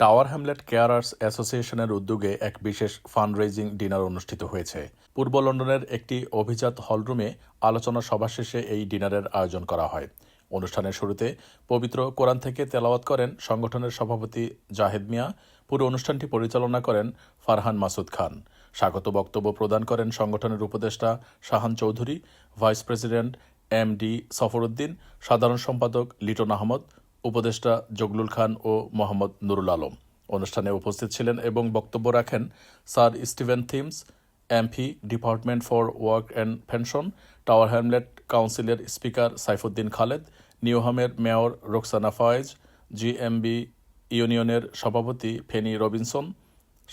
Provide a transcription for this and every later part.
Tower Hamlet কেয়ারার্স অ্যাসোসিয়েশনের উদ্যোগে এক বিশেষ ফান্ড রেজিং ডিনার অনুষ্ঠিত হয়েছে। পূর্ব লন্ডনের একটি অভিজাত হলরুমে আলোচনা সভা শেষে এই ডিনারের আয়োজন করা হয়। অনুষ্ঠানের শুরুতে পবিত্র কোরআন থেকে তেলাওয়াত করেন সংগঠনের সভাপতি জাহেদ মিয়া, পুরো অনুষ্ঠানটি পরিচালনা করেন ফারহান মাসুদ খান। স্বাগত বক্তব্য প্রদান করেন সংগঠনের উপদেষ্টা Shahan Chowdhury, vice president M D Safaruddin সাধারণ সম্পাদক লিটন আহমদ উপদেষ্টা জগলুল খান ও মোহাম্মদ নুরুল আলম। অনুষ্ঠানে উপস্থিত ছিলেন এবং বক্তব্য রাখেন sir Steven Timms, MP, department for work and pension, Tower Hamlet কাউন্সিলের স্পিকার সাইফুদ্দিন খালেদ, নিউহামের মেয়র রোকসানা ফয়েজ, জিএমবি ইউনিয়নের সভাপতি ফেনি রবিনসন,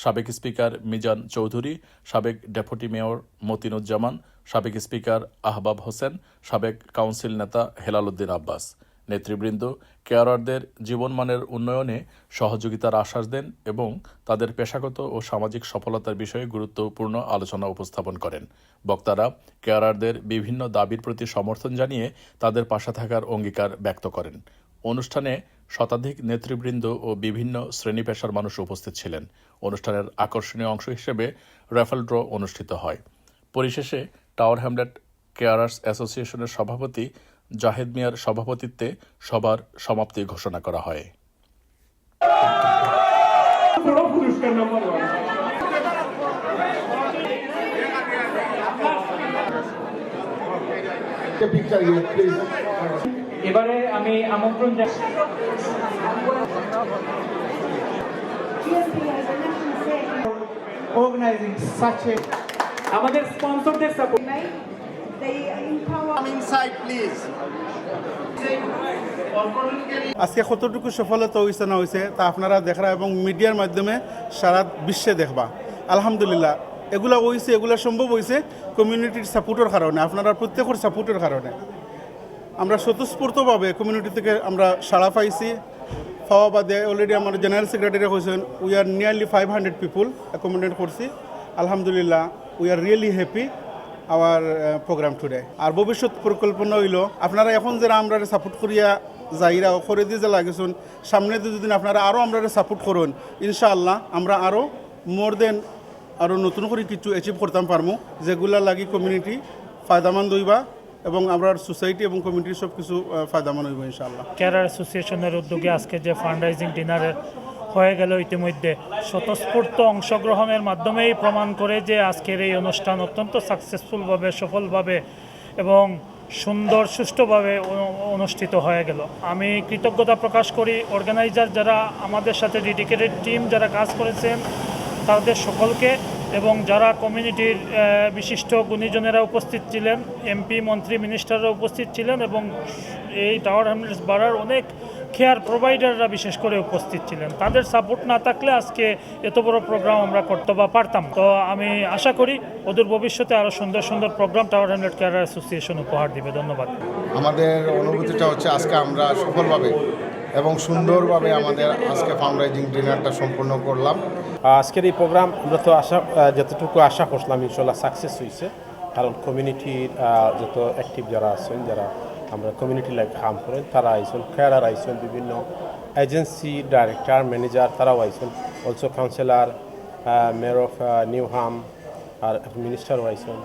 সাবেক স্পিকার মিজান চৌধুরী, সাবেক ডেপুটি মেয়র মতিনুজ্জামান, সাবেক স্পিকার আহবাব হোসেন, সাবেক কাউন্সিল নেতা হেলাল উদ্দিন আব্বাস। নেতৃবৃন্দ কেয়ারারদের জীবনমানের উন্নয়নে সহযোগিতার আশ্বাস দেন এবং তাদের পেশাগত ও সামাজিক সফলতার বিষয়ে গুরুত্বপূর্ণ আলোচনা উপস্থাপন করেন। বক্তারা কেয়ারারদের বিভিন্ন দাবির প্রতি সমর্থন জানিয়ে তাদের পাশে থাকার অঙ্গীকার ব্যক্ত করেন। অনুষ্ঠানে শতাধিক নেতৃবৃন্দ ও বিভিন্ন শ্রেণি পেশার মানুষ উপস্থিত ছিলেন। অনুষ্ঠানের আকর্ষণীয় অংশ হিসেবে র্যাফেল ড্র অনুষ্ঠিত হয়। পরিশেষে টাওয়ার হ্যামলেট কেয়ারার্স অ্যাসোসিয়েশনের সভাপতি জাহেদ মিয়ার সভাপতিত্বে সবার সমাপ্তি ঘোষণা করা হয়. এবারে আমি আমন্ত্রণ organizing আমাদের স্পন্সরদের support They empower Come inside, please. আজকে কতটুকু সফলতা হয়েছে না হয়েছে তা আপনারা দেখরা এবং মিডিয়ার মাধ্যমে সারা বিশ্বে দেখবা। আলহামদুলিল্লাহ এগুলা হয়েছে এগুলা সম্ভব হয়েছে কমিউনিটির সাপোর্টের কারণে আপনারা প্রত্যেকের সাপোর্টের কারণে। আমরা স্বতঃস্ফূর্তভাবে কমিউনিটি থেকে আমরা সাড়া পাইছি। পাওয়া বাদে অলরেডি আমার জেনারেল সেক্রেটারি হয়েছেন we are nearly five hundred people accommodate করছি। আলহামদুলিল্লাহ we are really happy our program today আর ভবিষ্যৎ পরিকল্পনা হইল, আপনারা এখন যারা আমরা সাপোর্ট করিয়া যাইরা করে দিয়ে যে লাগেছুন সামনে যদি আপনারা আরও আমরা সাপোর্ট করুন, ইনশাআল্লাহ আমরা আরও মোর দেন আরও নতুন করে কিছু অ্যাচিভ করতাম পারব যেগুলা লাগি কমিউনিটি ফায়দামান দইবা এবং আমরা সোসাইটি এবং কমিউনিটির সব কিছু ফায়দামান হইব ইনশাআল্লাহ। ক্যারার অ্যাসোসিয়েশনের উদ্যোগে আজকে যে ফান্ডরাইজিং ডিনারে হয়ে গেল ইতিমধ্যে। স্বতঃস্ফূর্ত অংশগ্রহণের মাধ্যমেই প্রমাণ করে যে আজকের এই অনুষ্ঠান অত্যন্ত সাকসেসফুলভাবে সফলভাবে এবং সুন্দর, সুষ্ঠুভাবে অনুষ্ঠিত হয়ে গেল। আমি কৃতজ্ঞতা প্রকাশ করি অর্গানাইজার যারা আমাদের সাথে ডেডিকেটেড টিম যারা কাজ করেছেন, তাদের সকলকে এবং যারা কমিউনিটির বিশিষ্ট গুণীজনেরা উপস্থিত ছিলেন এমপি মন্ত্রী মিনিস্টাররা উপস্থিত ছিলেন এবং এই টাওয়ার হ্যামলেটস বাড়ার অনেক কেয়ার প্রোভাইডাররা বিশেষ করে উপস্থিত ছিলেন। তাদের সাপোর্ট না থাকলে আজকে এত বড় প্রোগ্রাম আমরা করতে বা পারতাম তো আমি আশা করি ওদের ভবিষ্যতে আরও সুন্দর সুন্দর program Tower Hamlet care association উপহার দিবে। ধন্যবাদ। আমাদের অনুভূতিটা হচ্ছে আজকে আমরা সফলভাবে এবং সুন্দরভাবে আমাদের আজকে ফান্ডরাইজিং ডিনারটা সম্পূর্ণ করলাম। আজকের এই প্রোগ্রাম আমরা তো আশা যতটুকু আশা করছিলাম ইনশাল্লাহ সাকসেস হয়েছে। কারণ কমিউনিটির যত অ্যাক্টিভ যারা আছেন যারা আমরা কমিউনিটি লাইফ কাম করেন তারা আইসেন খেয়ারার আইসেন, বিভিন্ন এজেন্সি ডাইরেক্টর ম্যানেজার তারাও আইসেন। Also councillor mayor of Newham আর মিনিস্টারও আইসেন।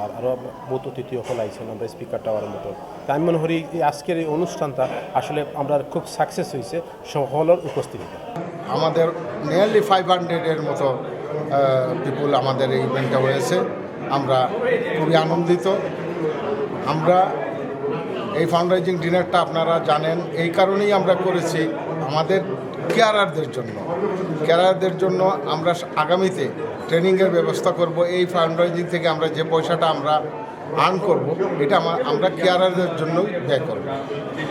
আর আরও বহুত অতিথি সকল আইসেন আমরা স্পিকার টাওয়ারের মতো। তা আমি মনে করি এই আজকের এই অনুষ্ঠানটা আসলে আমরা খুব সাকসেস হয়েছে সকলের উপস্থিতিতে। আমাদের নিয়ারলি ফাইভ হান্ড্রেডের মতো পিপুল আমাদের এই ইভেন্টটা হয়েছে আমরা খুবই আনন্দিত। আমরা এই ফান্ডরাইজিং ডিনারটা আপনারা জানেন। এই কারণেই আমরা করেছি আমাদের কেয়ারারদের জন্য। কেয়ারারদের জন্য আমরা আগামীতে ট্রেনিংয়ের ব্যবস্থা করব। এই ফান্ডরাইজিং থেকে আমরা যে পয়সাটা আমরা আর্ন করব, এটা আমা- আমরা কেয়ারারদের জন্য ব্যয় করব।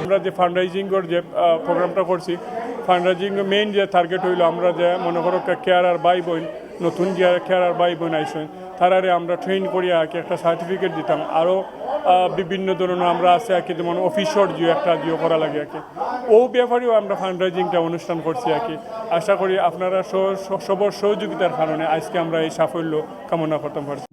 আমরা যে ফান্ডরাইজিংয়ের যে প্রোগ্রামটা করছি ফান্ডরাইজিং মেইন যে টার্গেট হইল আমরা যে, মনে করো কেয়ার আর বাই বোন নতুন যে কেয়ার আর বাই বোন আইসেন তারারে আমরা ট্রেন করিয়া কি একটা সার্টিফিকেট দিতাম। আরও বিভিন্ন ধরনের আমরা আছে আর কি যেমন অফিসর যে একটা জিও করা লাগে আর কি ও ব্যাপারেও আমরা ফান্ডরাইজিংটা অনুষ্ঠান করছি আর কি আশা করি আপনারা সবর সহযোগিতার কারণে আজকে আমরা এই সাফল্য কামনা করতে পারছি